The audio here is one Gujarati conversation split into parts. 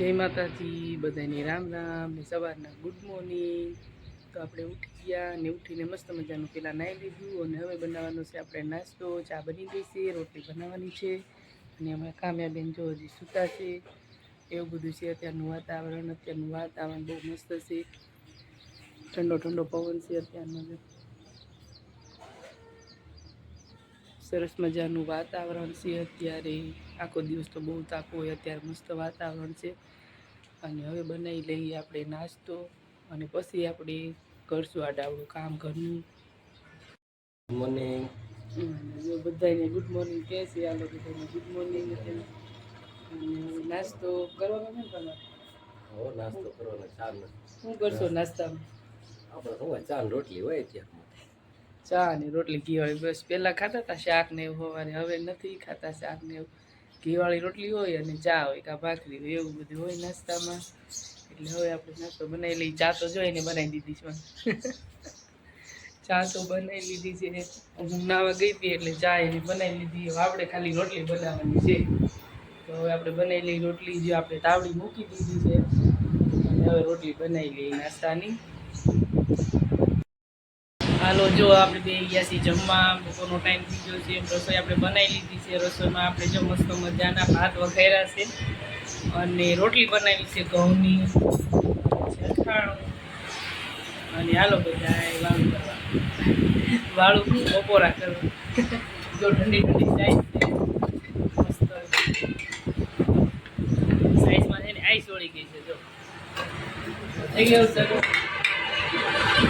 જય માતાજી બધાને રામ રામ સવારના ગુડ મોર્નિંગ. તો આપણે ઉઠી ગયા ને ઉઠીને મસ્ત મજાનું પહેલાં નાહી લીધું અને હવે બનાવવાનો છે આપણે નાસ્તો, ચા બની ગઈ છે, રોટલી બનાવવાની છે. અને અમે કામ્યાબેન જો હજી સૂતા છે. એવું બધું છે અત્યારનું વાતાવરણ અત્યારનું વાતાવરણ બહુ મસ્ત છે. ઠંડો ઠંડો પવન છે અત્યારનો જો. સરસ મજાનું વાતાવરણ છે અત્યારે. આખો દિવસ તો બહુ તાકો હોય અત્યારે મસ્ત વાતાવરણ છે. અને હવે બનાવી લઈએ આપણે નાસ્તો અને પછી આપણે કરશું આ ડાવડું કામ ઘરનું. મોર્નિંગ બધાને ગુડ મોર્નિંગ કહે છે આ લોકો ગુડ મોર્નિંગ અને નાસ્તો કરવાનો ને તમારે? નાસ્તો કરવાનો ચાલ. શું કરશો નાસ્તામાં? આપણે ચા રોટલી હોય ત્યાં ચા ને રોટલી ઘીવાળી બસ પહેલાં ખાતા હતા શાક ને એવું સવારે હવે નથી ખાતા શાક ને એવું. ઘીવાળી રોટલી હોય અને ચા હોય, કાં ભાખરી હોય, એવું બધું હોય નાસ્તામાં. એટલે હવે આપણે નાસ્તો બનાવી લઈએ. ચા તો જોઈને બનાવી દીધી છે ચા તો બનાવી લીધી છે હું નાવા ગઈ હતી એટલે ચા એને બનાવી લીધી. આપણે ખાલી રોટલી બનાવવાની છે. તો હવે આપણે બનાવેલી રોટલી જે આપણે તાવડી મૂકી દીધી છે. અને હવે રોટલી બનાવી લઈએ નાસ્તાની. હાલો, જો આપણે બે ગયા છીએ જમવા, બપોરનો ટાઈમ થઈ ગયો છે, રસોઈ આપણે બનાવી લીધી છે. રસોઈમાં આપણે જો મસ્ત મજાના ભાત વઘેરા છે અને રોટલી બનાવી છે ઘઉંની. અને હાલો બધા વાળું કરવા. વાળું બપોરા કરવા. જો ઠંડી ઠંડી સાઈઝ મસ્ત. સાઈઝમાં છે ને આઈસ ઓળી ગઈ છે, જો. થઈ ગયું સર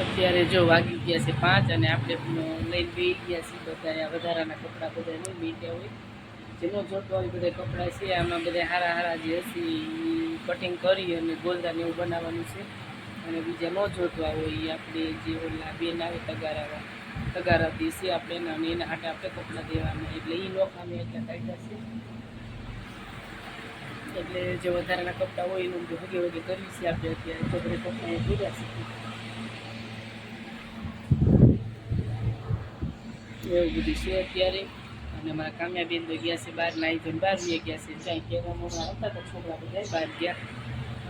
અત્યારે જો વાગી ગયા છે પાંચ અને આપણે લઈને બે ગયા છીએ બધા વધારાના કપડાં બધા નહીં બેઠ્યા હોય. જેનો જોતો હોય બધા કપડાં છે, આમાં બધા હારા હારા જે હશે કટિંગ કરી અને ગોલદાન એવું બનાવવાનું છે. અને બીજા ન જોતવા હોય એ આપણે જે ઓલા બેન આવે તગારાવા તગારા દેશે આપણે અને એના હાટે આપણે કપડાં દેવાના. એટલે એ લોક અમે એટલા કાઢ્યા છે. એટલે જે વધારાના કપડાં હોય એનું હગે વગે કરી છે આપણે અત્યારે. તો બધા કપડાં ભેગા છે. એવું બધું છે અત્યારે. અને મારા કામ્યાબેન તો ગયા છે બહાર નાહી ધોઈને બહાર વહી ગયા છે. જ્યાં કહેવામાં હતા તો છોકરા બધા બહાર ગયા.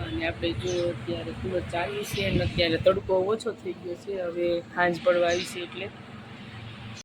અને આપણે જો અત્યારે જ ચાલ્યું છે અને અત્યારે તડકો ઓછો થઈ ગયો છે. હવે સાંજ પડવા આવી છે એટલે.